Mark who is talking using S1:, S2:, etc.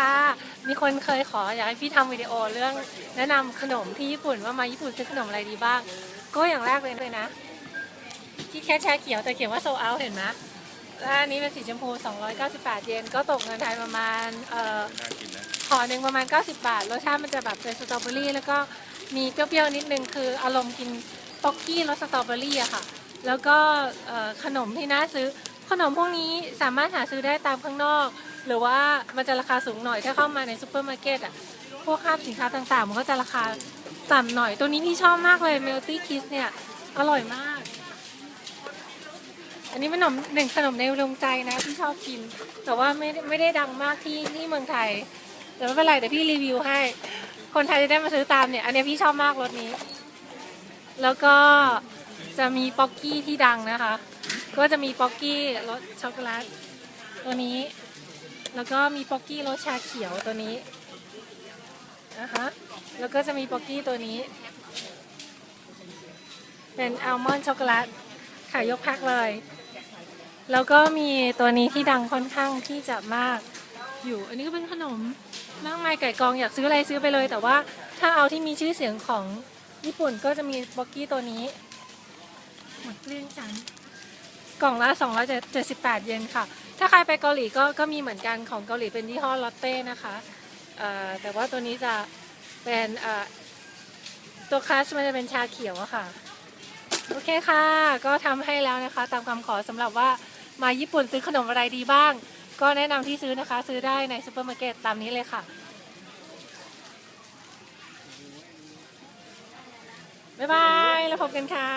S1: ค่ะ มีคนเคยขออยากให้พี่ทำวิดีโอเรื่อง แนะนำขนมที่ญี่ปุ่นว่ามาญี่ปุ่นซื้อขนมอะไรดีบ้าง ก็อย่างแรกเลยเลยนะที่แค่ชาเขียวแต่เขียนว่าโซเอาเห็นไหมแล้วอันนี้เป็นสีชมพู 298 เยนก็ตกเงินไทยประมาณเอ่อ
S2: น่ากินนะ
S1: ห่อหนึ่งประมาณ 90 บาท รสชาติมันจะแบบเป็นสตรอเบอรี่ แล้วก็มีเปรี้ยวๆนิดนึงคืออารมณ์กินป๊อกกี้รสสตรอเบอรี่อะค่ะ แล้วก็เอ่อขนมที่น่าซื้อขนมพวกนี้สามารถหาซื้อได้ตามข้างนอก หรือว่ามันจะราคาสูงหน่อยถ้าเข้ามาในซูเปอร์มาร์เก็ตอะพวกคาบสินค้าต่างๆ มันก็จะราคาต่ำหน่อยตัวนี้พี่ชอบมากเลย Melty Kiss เนี่ย อร่อยมาก อันนี้เป็นขนมหนึ่งขนมในดวงใจนะที่ชอบกิน แต่ว่าไม่ได้ไม่ได้ดังมากที่ที่เมืองไทยแต่ไม่เป็นไรเดี๋ยวพี่รีวิวให้ คนไทยจะได้มาซื้อตามเนี่ย อันนี้พี่ชอบมากรสนี้ แล้วก็จะมีป๊อกกี้ที่ดังนะคะ ก็จะมีป๊อกกี้รสช็อกโกแลตตัวนี้ แล้วก็มีป๊อกกี้รสชาเขียวตัวนี้นะคะแล้วก็จะมีป๊อกกี้ตัวนี้ เป็นอัลมอนด์ช็อกโกแลตขายยกแพ็คเลย แล้วก็มีตัวนี้ที่ดังค่อนข้างที่จะมากอยู่ อันนี้ก็เป็นขนมมากมายไก่กองอยากซื้ออะไรซื้อไปเลย แต่ว่าถ้าเอาที่มีชื่อเสียงของญี่ปุ่นก็จะมีบ็อกกี้ตัวนี้ หมดเกลี้ยงจันกล่องละ 278 เยนค่ะ ถ้าใครไปเกาหลีก็ก็มีเหมือนกันของเกาหลีเป็นยี่ห้อลอตเต้นะคะแต่ว่าตัวนี้จะเป็นตัวคลาสมันจะเป็นชาเขียวอะค่ะ โอเคค่ะ ก็ทำให้แล้วนะคะ ตามคำขอสำหรับว่ามาญี่ปุ่นซื้อขนมอะไรดีบ้าง ก็แนะนำที่ซื้อนะคะ ซื้อได้ในซูเปอร์มาร์เก็ตตามนี้เลยค่ะ บ๊ายบาย แล้วพบกันค่ะ